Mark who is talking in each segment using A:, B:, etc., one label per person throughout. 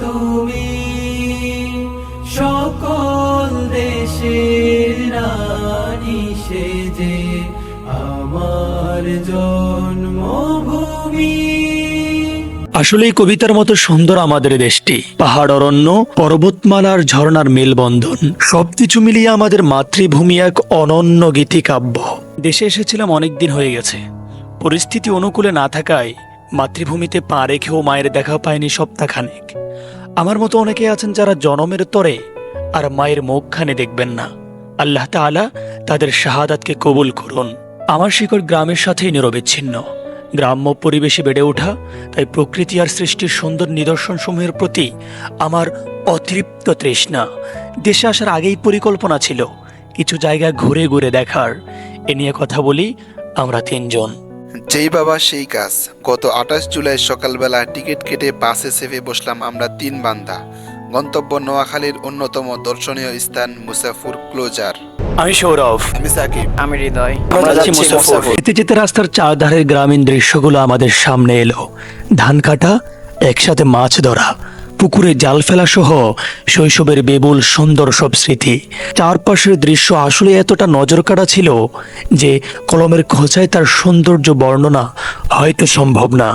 A: তুমি সকল দেশের সেজে আমার জন্মভূমি।
B: আসলে কবিতার মতো সুন্দর আমাদের দেশটি। পাহাড় অরণ্য, পর্বতমালার ঝর্ণার মেলবন্ধন, সবকিছু মিলিয়ে আমাদের মাতৃভূমি এক অনন্য গীতিকাব্য। দেশে এসেছিলাম অনেক দিন হয়ে গেছে। পরিস্থিতি অনুকূলে না থাকায় মাতৃভূমিতে পা রেখেও মায়ের দেখা পায়নি সপ্তাহখানেক। আমার মতো অনেকে আছেন যারা জনমের তরে আর মায়ের মুখখানে দেখবেন না। আল্লাহ তাআলা তাদের শাহাদাতকে কবুল করুন। আমার শিকড় গ্রামের সাথেই নিরবিচ্ছিন্ন। গ্রাম্য পরিবেশে বেড়ে ওঠা, তাই প্রকৃতি আর সৃষ্টির সুন্দর নিদর্শনসমূহের প্রতি আমার অতৃপ্ত তৃষ্ণা। দেশে আসার আগেই পরিকল্পনা ছিল, কিছু জায়গা ঘুরে ঘুরে দেখার। এ নিয়ে কথা বলি আমরা তিনজন।
C: যেই বাবা সেই কাজ। গত আঠাশ জুলাই সকালবেলা টিকিট কেটে বাসে চেপে বসলাম আমরা তিন বান্দা। গন্তব্য নোয়াখালীর অন্যতম দর্শনীয় স্থান মুসাফুর ক্লোজার।
B: আমি সৌরভ।
C: আমি সাকিব।
D: আমি হৃদয়।
B: আমরা যাচ্ছি মুসাফর। যেতে যেতে রাস্তার চারধারের গ্রামীণ দৃশ্যগুলো আমাদের সামনে এলো। ধান কাটা একসাথে মাছ ধরা। পুকুরে জাল ফেলা সহ শৈশবের বেবুল সুন্দর সব স্মৃতি। চারপাশের দৃশ্য আসলে এতটা নজর কাটা ছিল যে কলমের খোঁচায় তার সৌন্দর্য বর্ণনা হয়তো সম্ভব না।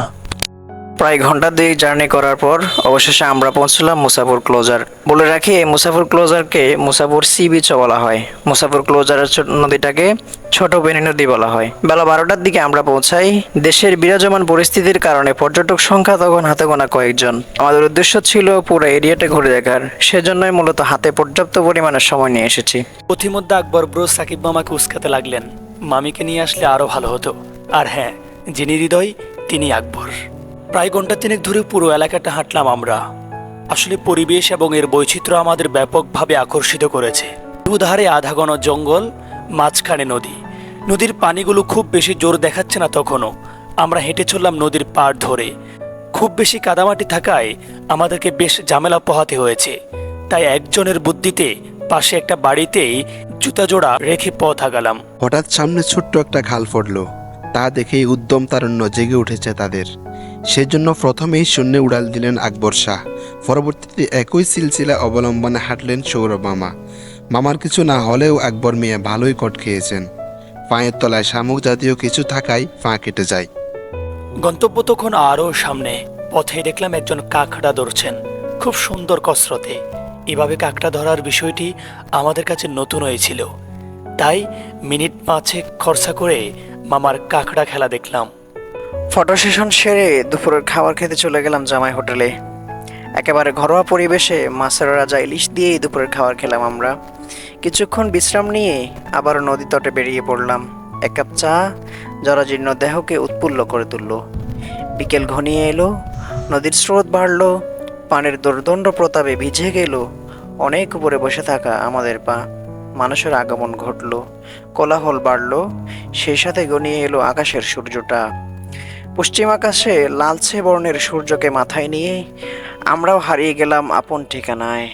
D: প্রায় ঘণ্টা দুই জার্নি করার পর অবশেষে আমরা পৌঁছলাম মুসাফর ক্লোজার। বলে রাখি, এই মুসাফর ক্লোজারকে মুসাফর সি বিচও বলা হয়। মুসাফর ক্লোজারের নদীটাকে ছোট বেনি নদী বলা হয়। বেলা বারোটার দিকে আমরা পৌঁছাই দেশের বিরাজমান পরিস্থিতির কারণে পর্যটক সংখ্যা তখন হাতে গোনা কয়েকজন। আমাদের উদ্দেশ্য ছিল পুরো এরিয়াটা ঘুরে দেখার। সেজন্যই মূলত হাতে পর্যাপ্ত পরিমাণে সময় নিয়ে এসেছি।
B: পথিমধ্যে আকবর ব্রো সাকিব মামাকে উস্কাতে লাগলেন। মামিকে নিয়ে আসলে আরও ভালো হতো। আর হ্যাঁ যিনি হৃদয়, তিনি আকবর। প্রায় ঘণ্টা তিনেক ধরে পুরো এলাকাটা হাঁটলাম আমরা। আসলে পরিবেশ এবং এর বৈচিত্র্য আমাদের ব্যাপকভাবে আকর্ষিত করেছে। দুধারে আধা ঘন জঙ্গল, মাঝখানে নদী। নদীর পানিগুলো খুব বেশি জোর দেখাচ্ছে না তখনও। আমরা হেঁটে চললাম নদীর পাড় ধরে। খুব বেশি কাদামাটি থাকায় আমাদেরকে বেশ ঝামেলা পোহাতে হয়েছে। তাই একজনের বুদ্ধিতে পাশে একটা বাড়িতেই জুতা জোড়া রেখে পথ আগালাম।
C: হঠাৎ সামনে ছোট্ট একটা খাল পড়ল তা দেখেই উদ্যম তারণ্য জেগে উঠেছে তাদের। সেজন্য প্রথমেই শূন্যে উড়াল দিলেন আকবর শাহ। পরবর্তীতে একই সিলসিলা অবলম্বনে হাঁটলেন সৌরভ মামা। মামার কিছু না হলেও আকবর মিয়া ভালোই কট খেয়েছেন। পায়ের তলায় শামুক জাতীয় কিছু থাকায় পা কেটে যায়।
B: গন্তব্য তখন আরও সামনে। পথে দেখলাম একজন কাকড়া ধরছেন। খুব সুন্দর কসরতে। এভাবে কাকড়া ধরার বিষয়টি আমাদের কাছে নতুন হয়েছিল। তাই মিনিট পাঁচে খরচা করে মামার কাকড়া খেলা দেখলাম।
D: ফটো সেশন সেরে দুপুরের খাবার খেতে চলে গেলাম জামাই হোটেলে। একেবারে ঘরোয়া পরিবেশে মাছের রাজা ইলিশ দিয়েই দুপুরের খাবার খেলাম আমরা। কিছুক্ষণ বিশ্রাম নিয়ে আবারও নদী তটে বেরিয়ে পড়লাম। এক কাপ চা জরাজীর্ণ দেহকে উৎফুল্ল করে তুলল। বিকেল ঘনিয়ে এলো, নদীর স্রোত বাড়ল, পানির দুর্দণ্ড প্রতাপে ভিজে গেল, অনেক উপরে বসে থাকা আমাদের পা। মানুষের আগমন ঘটলো, কোলাহল বাড়লো, সেই সাথে গনিয়ে এলো আকাশের সূর্যটা। পশ্চিম আকাশে লালচে বর্ণের সূর্যকে মাথায় নিয়ে আমরাও হারিয়ে গেলাম আপন ঠিকানায়।